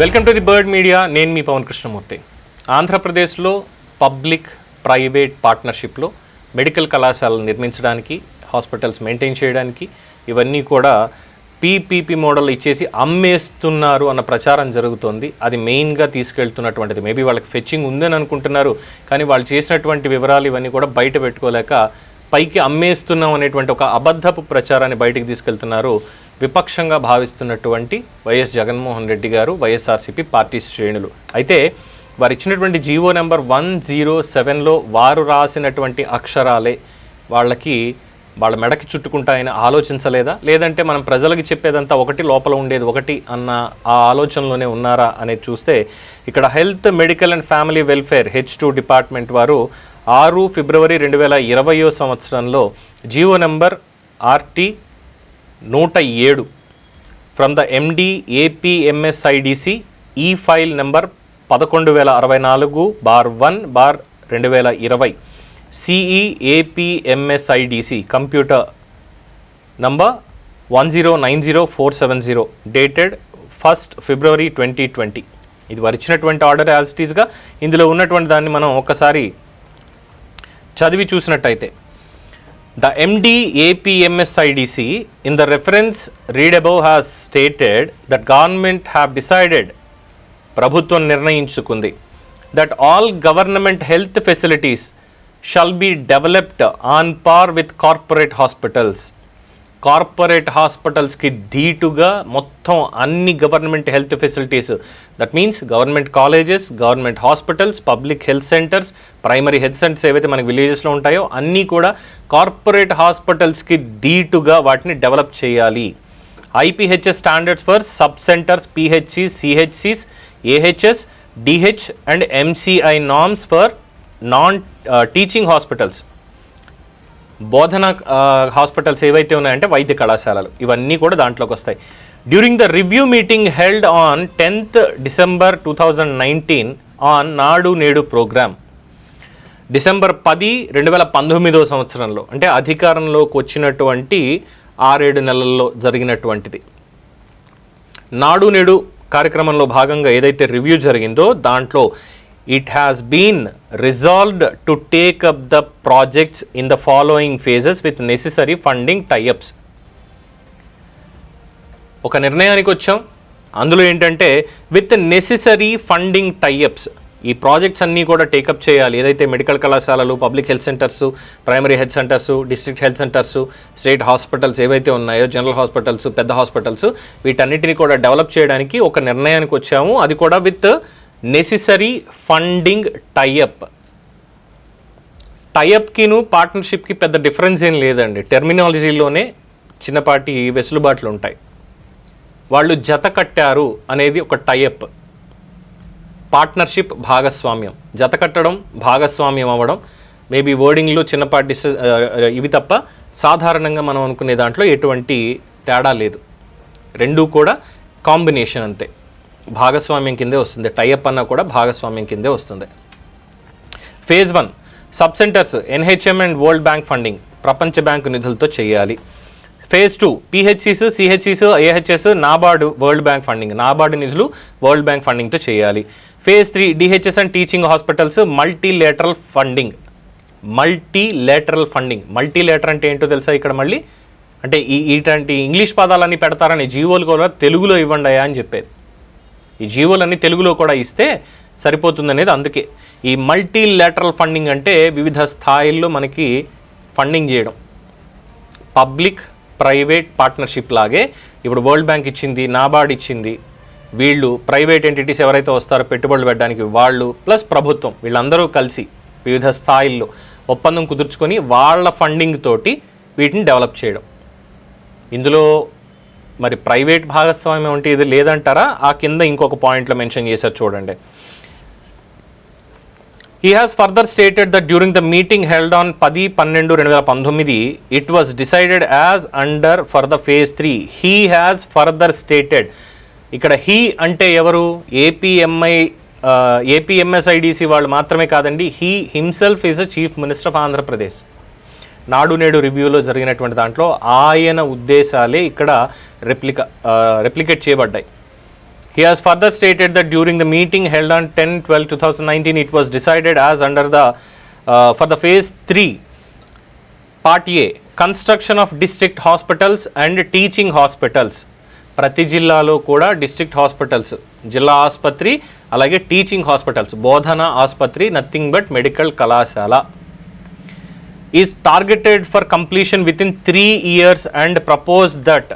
Welcome to the bird media నేను మీ పవన్ కృష్ణమూర్తి. ఆంధ్రప్రదేశ్లో పబ్లిక్ ప్రైవేట్ పార్ట్నర్షిప్లో మెడికల్ కళాశాలలు నిర్మించడానికి హాస్పిటల్స్ మెయింటైన్ చేయడానికి ఇవన్నీ కూడా పీపీపీ మోడల్ ఇచ్చేసి అమ్మేస్తున్నారు అన్న ప్రచారం జరుగుతోంది. అది మెయిన్గా తీసుకెళ్తున్నటువంటిది. మేబీ వాళ్ళకి ఫెచ్చింగ్ ఉందని అనుకుంటున్నారు కానీ వాళ్ళు చేసినటువంటి వివరాలు ఇవన్నీ కూడా బయట పెట్టుకోలేక పైకి అమ్మేస్తున్నాం అనేటువంటి ఒక అబద్ధపు ప్రచారాన్ని బయటికి తీసుకెళ్తున్నారు విపక్షంగా భావిస్తున్నటువంటి YS Jaganmohan Reddy garu YSRCP party శ్రేణులు. అయితే వారు ఇచ్చినటువంటి జీవో నెంబర్ వన్ జీరో సెవెన్లో వారు రాసినటువంటి అక్షరాలే వాళ్ళకి వాళ్ళ మెడకి చుట్టుకుంటాయని ఆలోచించలేదా? లేదంటే మనం ప్రజలకి చెప్పేదంతా ఒకటి లోపల ఉండేది ఒకటి అన్న ఆ ఆలోచనలోనే ఉన్నారా అనేది చూస్తే ఇక్కడ health medical and family welfare H two department వారు ఆరు ఫిబ్రవరి రెండు వేల ఇరవయో సంవత్సరంలో జీవో నెంబర్ ఆర్టీ నూట ఏడు. ఫ్రమ్ ద ఎండి ఏపీఎంఎస్ఐడిసి ఈ ఫైల్ నెంబర్ పదకొండు వేల అరవై నాలుగు బార్ వన్ బార్ రెండు వేల ఇరవై. CE APMSIDC computer number one zero nine zero four seven zero dated first February twenty twenty. ఇది వారు ఇచ్చినటువంటి ఆర్డర్ యాజ్ ఇటీజ్గా ఇందులో ఉన్నటువంటి దాన్ని మనం ఒక్కసారి చదివి చూసినట్టయితే The MD APMSIDC in the reference read above has stated that government have decided ప్రభుత్వం నిర్ణయించుకుంది that all government health facilities shall be developed on par with corporate hospitals corporate హాస్పిటల్స్కి ధీటుగా మొత్తం అన్ని government health facilities. That means government colleges government hospitals public health centres primary health centres ఏవైతే మనకి విలేజెస్లో ఉంటాయో అన్నీ కూడా కార్పొరేట్ హాస్పిటల్స్కి ధీటుగా వాటిని డెవలప్ చేయాలి. IPHS standards for sub centres PHCs సిహెచ్సిస్ AHs DH and MCI norms for non teaching hospitals. బోధన హాస్పిటల్స్ ఏవైతే ఉన్నాయంటే వైద్య కళాశాలలు ఇవన్నీ కూడా దాంట్లోకి వస్తాయి. During the review meeting held on tenth December two thousand nineteen on Nadu Nedu programme December పది రెండు వేల పంతొమ్మిదో సంవత్సరంలో అంటే అధికారంలోకి వచ్చినటువంటి ఆరేడు నెలల్లో జరిగినటువంటిది. నాడు నేడు కార్యక్రమంలో భాగంగా ఏదైతే రివ్యూ జరిగిందో దాంట్లో it has been resolved to take up the projects in the following phases with necessary funding tieups ఒక నిర్ణయానికి వచ్చాం. అందులో ఏంటంటే విత్ నెసెసరీ ఫండింగ్ టైఅప్స్ ఈ ప్రాజెక్ట్స్ అన్నీ కూడా టేకప్ చేయాలి. ఏదైతే మెడికల్ కళాశాలలు public health centres primary health centres district health centres state hospitals ఏవైతే ఉన్నాయో జనరల్ హాస్పిటల్స్ పెద్ద హాస్పిటల్స్ వీటన్నిటిని కూడా డెవలప్ చేయడానికి ఒక నిర్ణయానికి వచ్చాము. అది కూడా విత్ నెసెసరీ ఫండింగ్ టైఅప్ టైఅప్కిను పార్ట్నర్షిప్కి పెద్ద డిఫరెన్స్ ఏం లేదండి. టెర్మినాలజీలోనే చిన్నపాటి వెసులుబాట్లు ఉంటాయి. వాళ్ళు జత కట్టారు అనేది ఒక టైఅప్ పార్ట్నర్షిప్ భాగస్వామ్యం. జత కట్టడం భాగస్వామ్యం అవ్వడం. మేబీ వర్డింగ్లో చిన్నపాటి ఇవి తప్ప సాధారణంగా మనం అనుకునే దాంట్లో ఎటువంటి తేడా లేదు. రెండూ కూడా కాంబినేషన్ అంతే. భాగస్వామ్యం కిందే వస్తుంది. టైఅప్ అన్న కూడా భాగస్వామ్యం కిందే వస్తుంది. Phase one sub centres NHM and world bank funding ప్రపంచ బ్యాంకు నిధులతో చేయాలి. Phase two PHCs సిహెచ్సిస్ AHs NABARD world bank funding NABARD నిధులు వరల్డ్ బ్యాంక్ ఫండింగ్తో చేయాలి. Phase three DHs and teaching hospitals multilateral funding multilateral funding multilateral అంటే ఏంటో తెలుసా ఇక్కడ మళ్ళీ? అంటే ఈ ఇటువంటి ఇంగ్లీష్ పదాలన్నీ పెడతారని జీవోలు కూడా తెలుగులో ఇవ్వండి అని చెప్పేది. ఈ జీవోలన్నీ తెలుగులో కూడా ఇస్తే సరిపోతుందనేది అందుకే. ఈ మల్టీ లేటరల్ ఫండింగ్ అంటే వివిధ స్థాయిల్లో మనకి ఫండింగ్ చేయడం. పబ్లిక్ ప్రైవేట్ పార్ట్నర్షిప్ లాగే ఇప్పుడు వరల్డ్ బ్యాంక్ ఇచ్చింది నాబార్డ్ ఇచ్చింది. వీళ్ళు ప్రైవేట్ ఎంటిటీస్ ఎవరైతే వస్తారో పెట్టుబడులు పెట్టడానికి వాళ్ళు ప్లస్ ప్రభుత్వం వీళ్ళందరూ కలిసి వివిధ స్థాయిల్లో ఒప్పందం కుదుర్చుకొని వాళ్ళ ఫండింగ్ తోటి వీటిని డెవలప్ చేయడం. ఇందులో మరి ప్రైవేట్ భాగస్వామ్యం అంటే ఇది లేదంటారా? ఆ కింద ఇంకొక పాయింట్లో మెన్షన్ చేశారు చూడండి. He has further stated that during the meeting held on పది పన్నెండు రెండు వేల పంతొమ్మిది it was decided as under for the phase three he has further stated ఇక్కడ హీ అంటే ఎవరు? ఏపీఎంఐ ఏపీఎంఎస్ఐడిసి uh, వాళ్ళు మాత్రమే కాదండి. He himself is a chief minister of Andhra Pradesh Nadu Nedu రివ్యూలో జరిగినటువంటి దాంట్లో ఆయన ఉద్దేశాలే ఇక్కడ రెప్లిక రెప్లికేట్ చేయబడ్డాయి. He has further stated that during the meeting held on 10 12 2019, it was decided as under the uh, for the phase 3 part A construction of district hospitals and teaching hospitals ప్రతి జిల్లాలో కూడా డిస్ట్రిక్ట్ హాస్పిటల్స్ జిల్లా ఆసుపత్రి అలాగే teaching hospitals బోధన ఆసుపత్రి nothing but medical కళాశాల. Is targeted for completion with in three years and propose that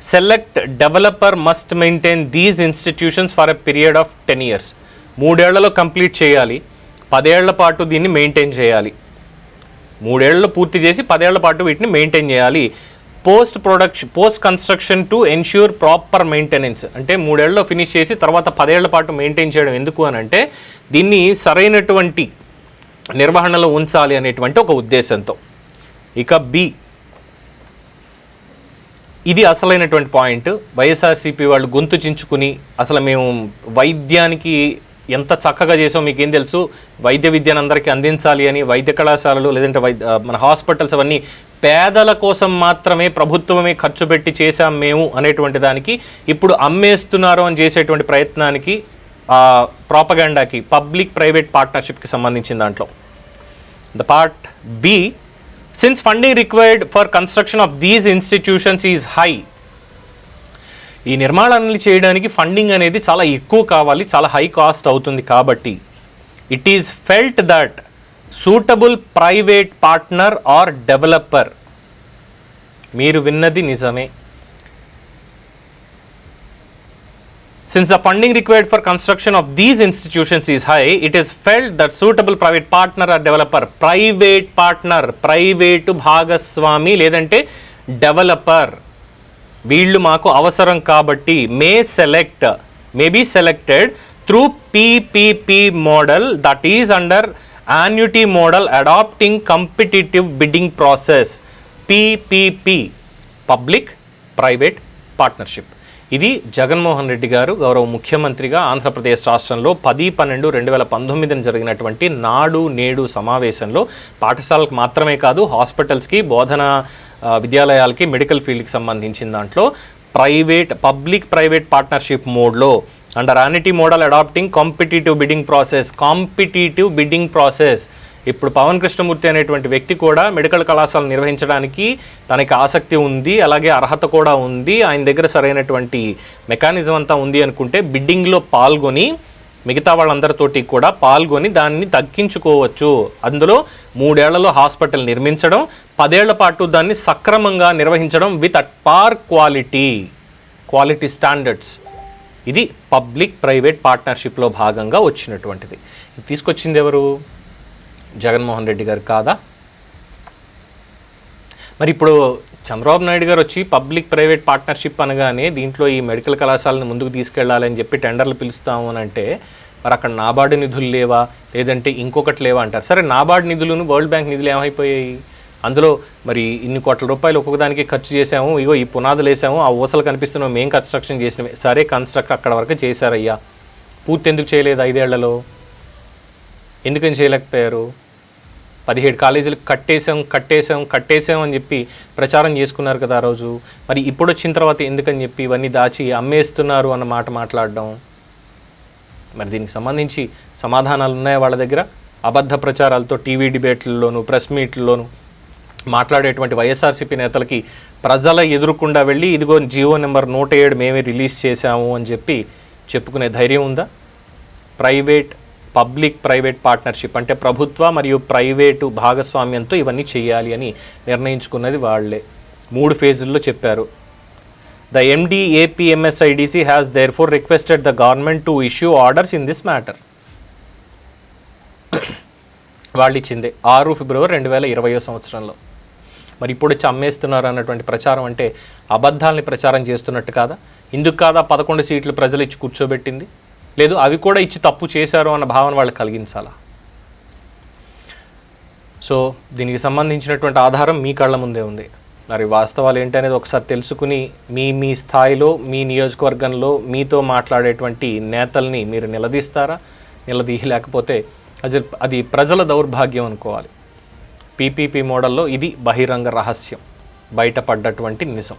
select developer must maintain institutions institutions for period period of ten years మూడేళ్ళలో complete చేయాలి పదేళ్ళ పాటు దీన్ని మెయింటైన్ చేయాలి. మూడేళ్ళలో పూర్తి చేసి పదేళ్ళ పాటు వీటిని మెయింటైన్ చేయాలి. Post production post construction to ensure proper maintenance అంటే మూడేళ్ళలో ఫినిష్ చేసి తర్వాత పదేళ్ళ పాటు మెయింటైన్ చేయడం ఎందుకు అని అంటే దీన్ని సరైనటువంటి నిర్వహణలో ఉంచాలి అనేటువంటి ఒక ఉద్దేశంతో. ఇక బి ఇది అసలైనటువంటి పాయింట్ వైఎస్ఆర్సీపీ వాళ్ళు గొంతు చించుకుని అసలు మేము వైద్యానికి ఎంత చక్కగా చేసాం మీకు ఏం తెలుసు? వైద్య విద్యను అందరికీ అందించాలి అని వైద్య కళాశాలలు లేదంటే వైద్య మన హాస్పిటల్స్ అవన్నీ పేదల కోసం మాత్రమే ప్రభుత్వమే ఖర్చు పెట్టి చేశాం మేము అనేటువంటి దానికి ఇప్పుడు అమ్మేస్తున్నారు అని చేసేటువంటి ప్రయత్నానికి ప్రాపగాండాకి పబ్లిక్ ప్రైవేట్ పార్ట్నర్షిప్కి సంబంధించిన దాంట్లో. The part B, since funding required for construction of these institutions is high ఈ నిర్మాణాన్ని చేయడానికి ఫండింగ్ అనేది చాలా ఎక్కువ కావాలి చాలా హై కాస్ట్ అవుతుంది కాబట్టి it is felt that suitable private partner or developer మీరు విన్నది నిజమే. Since the funding required for construction of these institutions is high, it is felt that suitable private partner or developer, private partner, private భాగస్వామి లేదంటే developer వీళ్ళు మాకు అవసరం కాబట్టి may select may be selected through PPP model that is under annuity model adopting competitive bidding process PPP public private partnership ఇది జగన్మోహన్ రెడ్డి గారు గౌరవ ముఖ్యమంత్రిగా ఆంధ్రప్రదేశ్ రాష్ట్రంలో పది పన్నెండు రెండు వేల పంతొమ్మిదిన జరిగినటువంటి నాడు నేడు సమావేశంలో పాఠశాలకు మాత్రమే కాదు హాస్పిటల్స్కి బోధన విద్యాలయాలకి మెడికల్ ఫీల్డ్కి సంబంధించిన దాంట్లో ప్రైవేట్ పబ్లిక్ ప్రైవేట్ పార్ట్నర్షిప్ మోడ్లో under annuity model adopting competitive bidding process competitive bidding process ఇప్పుడు పవన్ కృష్ణమూర్తి అనేటువంటి వ్యక్తి కూడా మెడికల్ కళాశాల నిర్వహించడానికి తనకి ఆసక్తి ఉంది అలాగే అర్హత కూడా ఉంది. ఆయన దగ్గర సరైనటువంటి మెకానిజం అంతా ఉంది అనుకుంటే బిడ్డింగ్లో పాల్గొని మిగతా వాళ్ళందరితోటి కూడా పాల్గొని దాన్ని తగ్గించుకోవచ్చు. అందులో మూడేళ్ళలో హాస్పిటల్ నిర్మించడం పదేళ్ళ పాటు దాన్ని సక్రమంగా నిర్వహించడం with at par quality quality standards ఇది పబ్లిక్ ప్రైవేట్ పార్ట్నర్షిప్లో భాగంగా వచ్చినటువంటిది. ఇది తీసుకొచ్చింది ఎవరు? జగన్మోహన్ రెడ్డి గారు కాదా? మరి ఇప్పుడు చంద్రబాబు నాయుడు గారు వచ్చి పబ్లిక్ ప్రైవేట్ పార్ట్నర్షిప్ అనగానే దీంట్లో ఈ మెడికల్ కళాశాలను ముందుకు తీసుకెళ్ళాలని చెప్పి టెండర్లు పిలుస్తాము అని అంటే మరి అక్కడ నాబార్డు నిధులు లేవా? లేదంటే ఇంకొకటి లేవా అంటారు. సరే నాబార్డు నిధులను వరల్డ్ బ్యాంక్ నిధులు ఏమైపోయాయి? అందులో మరి ఇన్ని కోట్ల రూపాయలు ఒక్కొక్కదానికి ఖర్చు చేసాము ఇగో ఈ పునాదులు వేసాము ఆ ఊసలు కనిపిస్తున్నాం మేము కన్స్ట్రక్షన్ చేసినవి. సరే కన్స్ట్రక్ట్ అక్కడ వరకు చేశారయ్యా. పూర్తి ఎందుకు చేయలేదు ఐదేళ్ళలో? ఎందుకని చేయలేకపోయారు? పదిహేడు కాలేజీలు కట్టేసాం కట్టేసాం కట్టేసాం అని చెప్పి ప్రచారం చేసుకున్నారు కదా ఆ రోజు. మరి ఇప్పుడు వచ్చిన తర్వాత ఎందుకని చెప్పి ఇవన్నీ దాచి అమ్మేస్తున్నారు అన్న మాట మాట్లాడడం? మరి దీనికి సంబంధించి సమాధానాలు ఉన్నాయా వాళ్ళ దగ్గర? అబద్ధ ప్రచారాలతో టీవీ డిబేట్లలోను ప్రెస్ మీట్లలోను మాట్లాడేటువంటి వైఎస్ఆర్సీపీ నేతలకి ప్రజల ఎదురుకుండా వెళ్ళి ఇదిగో జియో నెంబర్ నూట ఏడు మేమే రిలీజ్ చేశాము అని చెప్పి చెప్పుకునే ధైర్యం ఉందా? ప్రైవేట్ పబ్లిక్ ప్రైవేట్ పార్ట్నర్షిప్ అంటే ప్రభుత్వ మరియు ప్రైవేటు భాగస్వామ్యంతో ఇవన్నీ చేయాలి అని నిర్ణయించుకున్నది వాళ్ళే. మూడు ఫేజుల్లో చెప్పారు. The MD APMSIDC has therefore requested the government to issue orders in this matter వాళ్ళు ఇచ్చింది ఆరు ఫిబ్రవరి రెండు వేల ఇరవయో సంవత్సరంలో. మరి ఇప్పుడు వచ్చి అమ్మేస్తున్నారు అన్నటువంటి ప్రచారం అంటే అబద్ధాలని ప్రచారం చేస్తున్నట్టు కాదా? ఇందుకు కాదా పదకొండు సీట్లు ప్రజలు ఇచ్చి కూర్చోబెట్టింది? లేదు అవి కూడా ఇచ్చి తప్పు చేశారు అన్న భావన వాళ్ళకి కలిగించాలా? సో దీనికి సంబంధించినటువంటి ఆధారం మీ కళ్ళ ముందే ఉంది. మరి వాస్తవాలు ఏంటి అనేది ఒకసారి తెలుసుకుని మీ మీ స్థాయిలో మీ నియోజకవర్గంలో మీతో మాట్లాడేటువంటి నేతల్ని మీరు నిలదీస్తారా? నిలదీయలేకపోతే అది అది ప్రజల దౌర్భాగ్యం అనుకోవాలి. పీపీపీ మోడల్లో ఇది బహిరంగ రహస్యం. బయటపడ్డటువంటి నిజం.